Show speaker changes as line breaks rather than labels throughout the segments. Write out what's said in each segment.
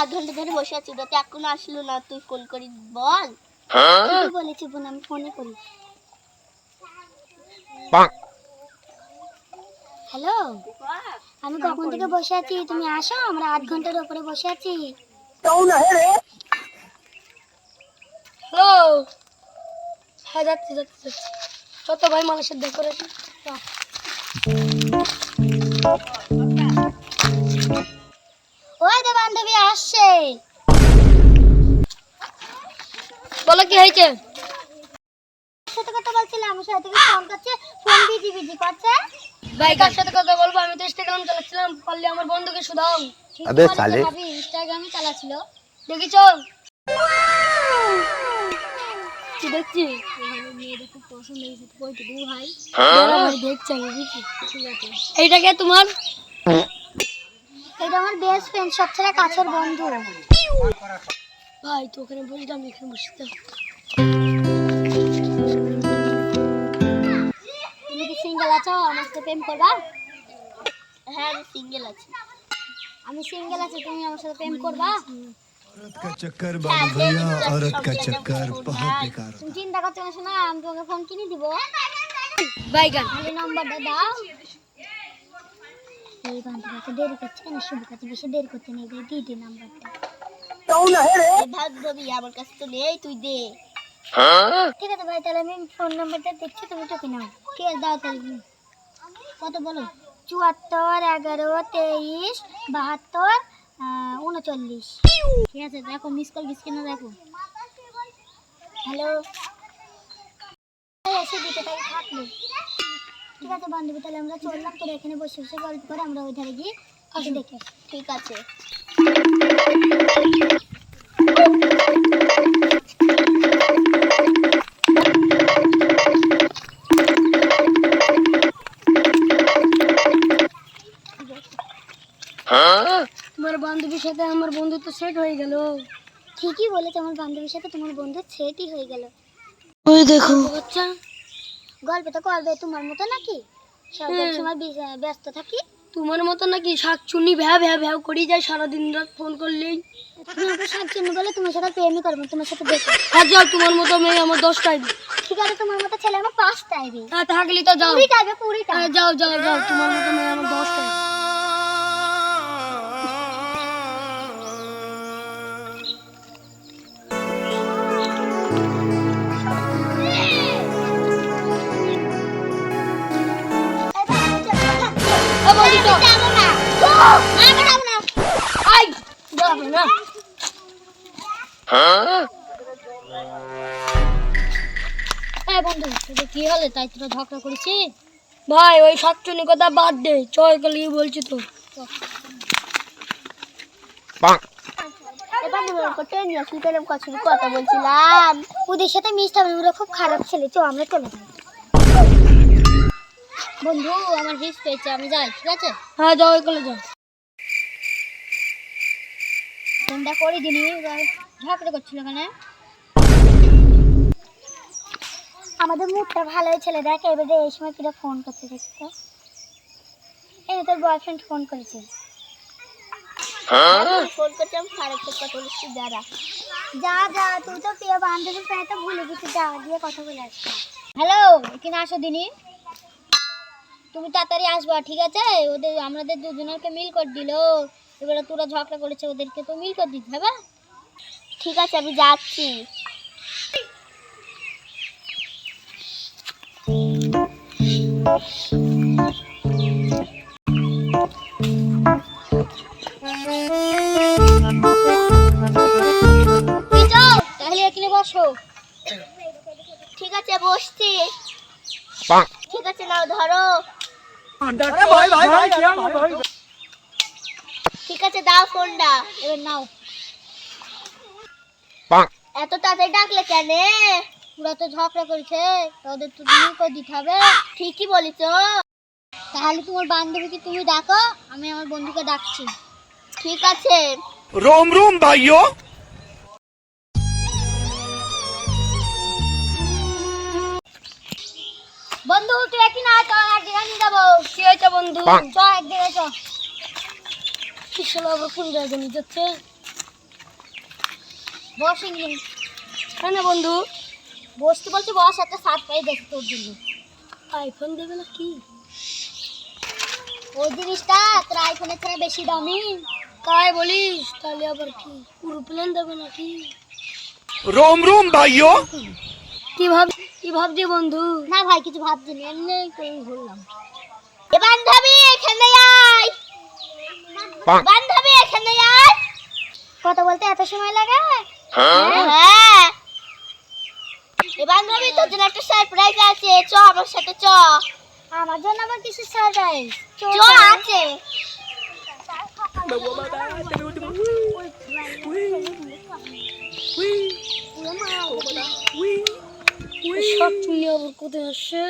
আধ ঘণ্টা ধরে বসে আছি তো এখনও আসলো না তুই ফোন করি বল।
তুই বলেছি বোন আমি ফোনে করি। হ্যালো আমি কখন থেকে বসে আছি? তুমি আসো আমরা আধ ঘণ্টার উপরে বসে আছি।
হ্যালো হ্যাঁ যাচ্ছি যাচ্ছি যাচ্ছি। কত ভাই মানুষের ডেকোরেশন
ওই তো বান্ধবী আসছে।
বলো কি হয়েছে?
সাথে কথা বলছিলাম আমার সাথে ফোন করছে ফোন বিজি বিজি করছে।
ভাই কার সাথে কথা বলব? আমি তো ইনস্টাগ্রাম চালাচ্ছিলাম পারলে আমার বন্ধুকে শুধাও।
আবে সালে
ইনস্টাগ্রামই চালাছিল। দেখি
চল কি দেখছি?
হ্যাঁ।
এইটাকে তোমার?
এটা আমার বেস্ট ফ্রেন্ড সব থেকে কাছের বন্ধু।
ভাই তো ওখানে বসলাম এখানে বসতাম
তুমি কি সিঙ্গেল আছো? আমার সাথে প্রেম করবা?
হ্যাঁ আমি সিঙ্গেল আছি।
আমি সিঙ্গেল আছি তুমি আমার সাথে প্রেম করবা? হ্যাঁ, চিন্তা করতে পারছ না আমি তোমাকে ফোন কিনে দিব?
বাইগান
নাম্বারটা দাও। এই বান্ধবী এত দেরি করছে কেন শুভ কাছে বেশি দেরি করতে নেই? দে দিয়ে দে নাম্বারটা।
বান্ধবী আমার কাছে তো নেই তুই দে।
ঠিক আছে ভাই তাহলে আমি ফোন নাম্বারটা দেখছি তুমি টুকে নাও। ঠিক আছে দাও তাহলে। কত বলো? চুয়াত্তর এগারো তেইশ বাহাত্তর আহ, উনচল্লিশ। ঠিক আছে দেখো মিস কল মিস কিনা দেখো। হ্যালো এসে দিতে পারি থাকল। ঠিক আছে বান্ধবী তাহলে আমরা চললাম তোরা এখানে বসে বসে গল্প করে আমরা ওই ধারে গিয়ে আসি দেখে
ঠিক আছে।
তোমার বান্ধবীর সাথে আমার বন্ধুত্ব সেট হয়ে গেল।
ঠিকই বলেছে আমার বান্ধবীর সাথে তোমার বন্ধু সেটই হয়ে গেল।
ওই দেখো।
আচ্ছা। গল্প তো করবে তোমার মতো নাকি? সব সময় ব্যস্ত থাকি।
তোমার মতো নাকি শাক চুনি ভ্যা ভ্যা ভ্যাও করি যায় সারাদিন রাত ফোন করলেই।
তুমি আমাকে বলে তোমার সাথে প্রেমই করব তোমার সাথে দেখো
আর যাও তোমার মতো মেয়ে আমার দশটা দিই
ঠিক আছে তোমার মতো ছেলে আমার পাঁচটা দিই
তা থাকলি তো যাও।
কুড়িটা
হ্যাঁ যাও যাও যাও তোমার মতো মেয়ে আমার বন্ধু
তোদের কি হলে? তাই তোরা ঝগড়া করেছি
ভাই ওই কথা বাদ দে। চয় গেলি বলছি তো।
কথা বলছিলাম।
ওদের সাথে মিশতে ওরা খুব খারাপ ছেলে চো আমরা চলে যাই। বন্ধু আমার হিস পেয়েছে আমি যাই ঠিক আছে?
হ্যাঁ যাও এগুলো যাও।
ফোনটা করে দিনি ঝগড়া করছিল কেন? আমাদের মুডটা ভালো ছেলে দেখ এবারে এই সময় কিরা ফোন করছে দেখতে। এই তোর বয়ফ্রেন্ড ফোন করেছে।
ফোন করতে আমি খারাপ কথা বলছি যারা
যা যা তুই তো প্রিয় বান্ধবীর প্রায় তো ভুলে গেছিস যা দিয়ে কথা বলে আসবে হ্যালো এখানে আসো দিনি। তুমি তাড়াতাড়ি আসবা ঠিক আছে? ওদের আমাদের দুজনকে মিল করে দিল। এবারে তোরা ঝগড়া করেছে ওদেরকে তো মিল করে দিতে হবে।
ঠিক আছে আমি যাচ্ছি।
তাহলে এখানে বসো।
ঠিক আছে বসছি। ঠিক আছে নাও ধরো। ঠিক কাছে দাও ফোনটা।
এবার নাও।
এত তাড়াতাড়ি ডাকলে কেন?
তো ঝগড়া করেছে। তো করে দিতে হবে?
ঠিকই বলিস
তাহলে তোমার বান্ধবীকে তুমি ডাকো? আমি আমার বন্ধুকে ডাকছি।
ঠিক আছে।
রোম রোম ভাইও।
বন্ধু তুই কি না চল এক নিয়ে যাব।
কি হয়েছে বন্ধু?
চল এক চল
কি কোন নিয়ে যাচ্ছে?
বস
হ্যাঁ বন্ধু।
বসতে বস একটা সারপ্রাইজ আছে তোর জন্য।
আইফোন দেবে না কি?
ওই জিনিসটা তোর আইফোনের ছাড়া বেশি দামি।
কায় বলিস তাহলে আবার কি? উরুপ্লেন দেবে নাকি
রোম রোম ভাইও
কি ভাব কি ভাবছি বন্ধু?
না ভাই কিছু ভাবছি না এমনি করেই বললাম। এ বান্ধবী এখানে আয়। বান্ধবী এখানে আয় কথা বলতে এত সময় লাগে? হ্যাঁ? এ বান্ধবী তোর জন্য একটা সারপ্রাইজ আছে। চ আমার সাথে চ। আমার জন্য আবার কিছু সারপ্রাইজ চ আছে।
সব চুনি আবার কোথায় আসছে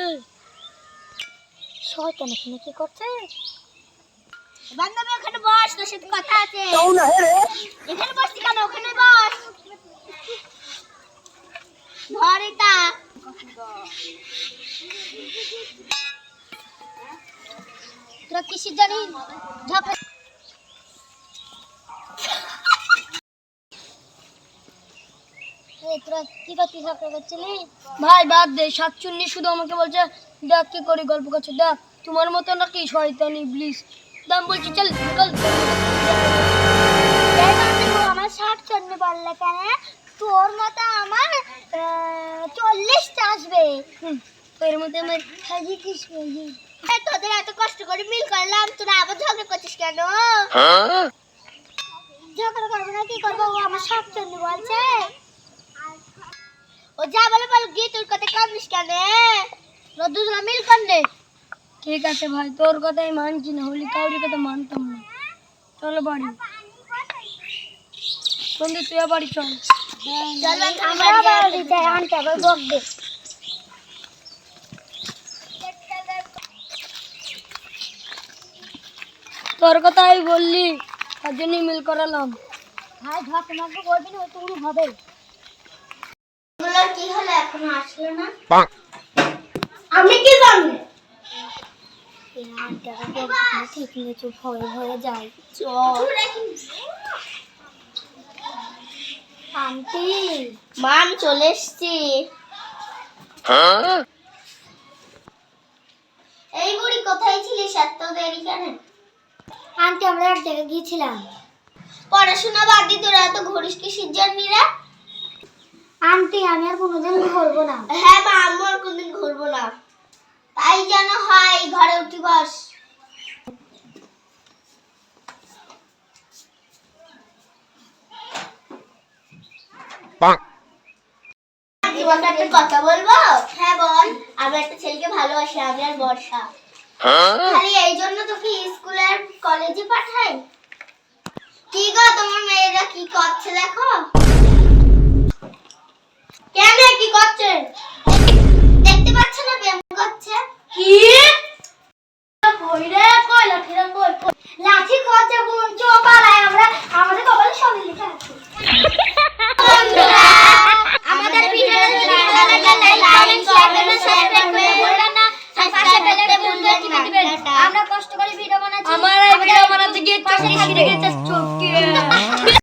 শয়তান এখানে কি করছে? বান্ধবী ওখানে বস তোর সাথে কথা আছে। এখানে বসছি কেন? ওখানে বস। ধর এটা তোরা কিসের জানিস ঝগড়া? এই, তোরা কি করছিস ঝগড়া করছিলি?
ভাই বাদ দে শাকচুন্নি শুধু আমাকে বলছে দেখ কি করে গল্প করছে দেখ তোমার মতো নাকি শয়তানি প্লিজ দাম বলছি, চল চল।
আমার ষাট চন্নে পারলে কেন? তোর মতো আমার চল্লিশটা আসবে।
তোর মধ্যে আমার হাজি কিস
তোদের এত কষ্ট করে মিল করলাম, তোরা আবার ঝগড়া করছিস কেন? ঝগড়া করব না, কি করব? আমার সব জন্য বলছে ও যা বলে বল গিয়ে তোর কথা কাঁদিস কেন দুজনে মিল করলে
ঠিক আছে ভাই তোর কথাই মানছি না হলি কাউরি কথা মানতাম না। চলো বাড়ি। বন্ধু তুই বাড়ি চল। তোর কথাই বললি তার জন্যই মিল করালাম।
ভাই ধর তোমাকে করবি না ওটুকু হবে। কি হলো এখনও আসলো না?
আমি কি জানি
নেই চুপ ভয়ে ভয়ে যাই আন্টি
মান চলে এসছি।
এই বুড়ি কোথায় ছিলিস এত দেরি কেন? আন্টি আমরা এক জায়গায় গিয়েছিলাম।
পড়াশোনা বাদ দিয়ে তোরা এত ঘুরিস কি সিজ্জারনিরা
আন্টি আমি আর কোনোদিন ঘুরবো না।
হ্যাঁ মা আমি আর কোনদিন ঘুরবো না। তাই যেন হয় ঘরে উঠি বস। তোমাকে একটা কথা বলব? হ্যাঁ বল আমি একটা ছেলেকে ভালোবাসি আমি আর বর্ষা। খালি এই জন্য তোকে স্কুলে আর কলেজে পাঠাই। কি গো তোমার মেয়েরা কি করছে দেখো? কেন কি করছে? করছে না প্রেম করছে।
কি? কইরে কইলা ফেরা কই
লাঠি খরচা বুনছো পালায় আমরা